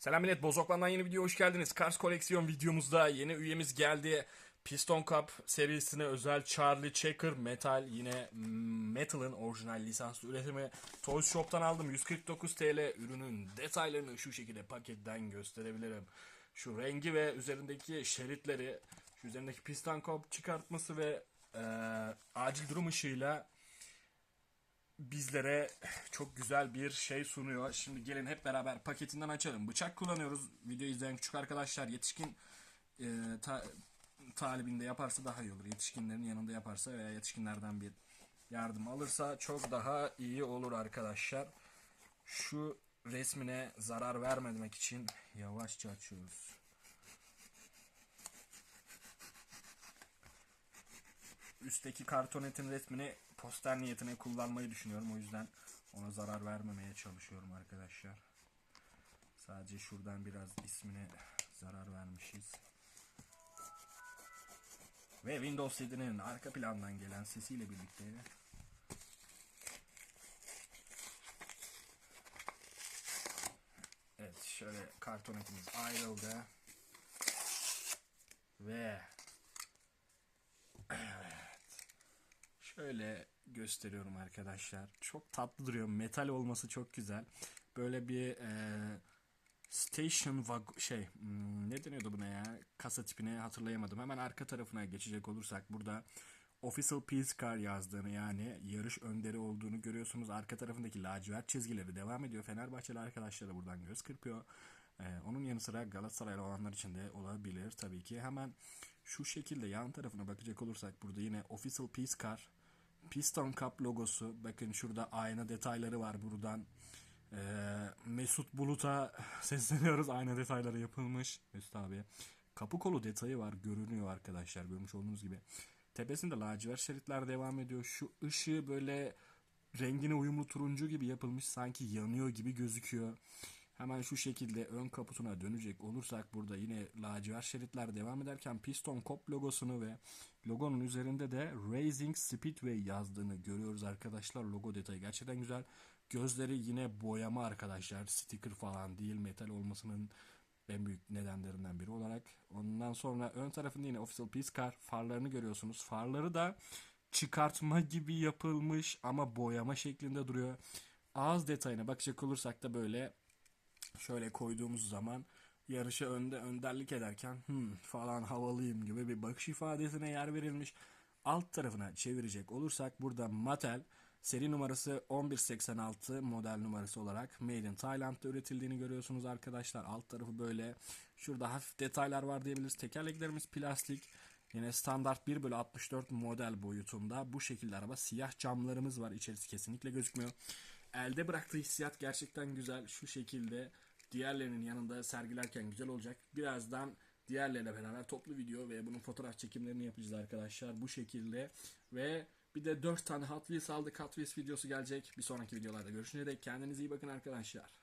Selam millet, Bozoklan'dan yeni video hoş geldiniz. Cars koleksiyon videomuzda yeni üyemiz geldi. Piston Cup serisine özel Charlie Checker Metal yine Metal'ın orijinal lisanslı üretimi Toys Shop'tan aldım. 149 TL ürünün detaylarını şu şekilde paketten gösterebilirim. Şu rengi ve üzerindeki şeritleri, şu üzerindeki piston cup çıkartması ve eee, acil durum ışığıyla bizlere çok güzel bir şey sunuyor. Şimdi gelin hep beraber paketinden açalım. Bıçak kullanıyoruz. Video izleyen küçük arkadaşlar yetişkin e, ta- talibinde yaparsa daha iyi olur. Yetişkinlerin yanında yaparsa veya yetişkinlerden bir yardım alırsa çok daha iyi olur arkadaşlar. Şu resmine zarar vermemek için yavaşça açıyoruz. üstteki kartonetin resmini poster niyetine kullanmayı düşünüyorum. O yüzden ona zarar vermemeye çalışıyorum arkadaşlar. Sadece şuradan biraz ismine zarar vermişiz. Ve Windows 7'nin arka plandan gelen sesiyle birlikte Evet şöyle kartonetimiz ayrıldı. Ve Şöyle gösteriyorum arkadaşlar. Çok tatlı duruyor. Metal olması çok güzel. Böyle bir e, station wag- şey hmm, ne deniyordu buna ya? Kasa tipini hatırlayamadım. Hemen arka tarafına geçecek olursak burada Official Peace Car yazdığını yani yarış önderi olduğunu görüyorsunuz. Arka tarafındaki lacivert çizgileri devam ediyor. Fenerbahçeli arkadaşlara buradan göz kırpıyor. Ee, onun yanı sıra Galatasaraylı olanlar için de olabilir tabii ki. Hemen şu şekilde yan tarafına bakacak olursak burada yine Official Peace Car Piston Cup logosu. Bakın şurada ayna detayları var buradan. Ee, Mesut Bulut'a sesleniyoruz. Ayna detayları yapılmış. Mesut abi. Kapı kolu detayı var. Görünüyor arkadaşlar. Görmüş olduğunuz gibi. Tepesinde lacivert şeritler devam ediyor. Şu ışığı böyle rengine uyumlu turuncu gibi yapılmış. Sanki yanıyor gibi gözüküyor. Hemen şu şekilde ön kaputuna dönecek olursak burada yine lacivert şeritler devam ederken Piston Cop logosunu ve logonun üzerinde de Racing Speedway yazdığını görüyoruz arkadaşlar. Logo detayı gerçekten güzel. Gözleri yine boyama arkadaşlar. Sticker falan değil metal olmasının en büyük nedenlerinden biri olarak. Ondan sonra ön tarafında yine Official Peace Car farlarını görüyorsunuz. Farları da çıkartma gibi yapılmış ama boyama şeklinde duruyor. Ağız detayına bakacak olursak da böyle şöyle koyduğumuz zaman yarışı önde önderlik ederken hmm, falan havalıyım gibi bir bakış ifadesine yer verilmiş. Alt tarafına çevirecek olursak burada Mattel seri numarası 1186 model numarası olarak Made in Thailand'da üretildiğini görüyorsunuz arkadaşlar. Alt tarafı böyle. Şurada hafif detaylar var diyebiliriz. Tekerleklerimiz plastik. Yine standart 1 bölü 64 model boyutunda. Bu şekilde araba. Siyah camlarımız var. İçerisi kesinlikle gözükmüyor. Elde bıraktığı hissiyat gerçekten güzel. Şu şekilde diğerlerinin yanında sergilerken güzel olacak. Birazdan diğerleriyle beraber toplu video ve bunun fotoğraf çekimlerini yapacağız arkadaşlar. Bu şekilde ve bir de 4 tane Hot Wheels aldık. Hot Wheels videosu gelecek. Bir sonraki videolarda görüşene dek kendinize iyi bakın arkadaşlar.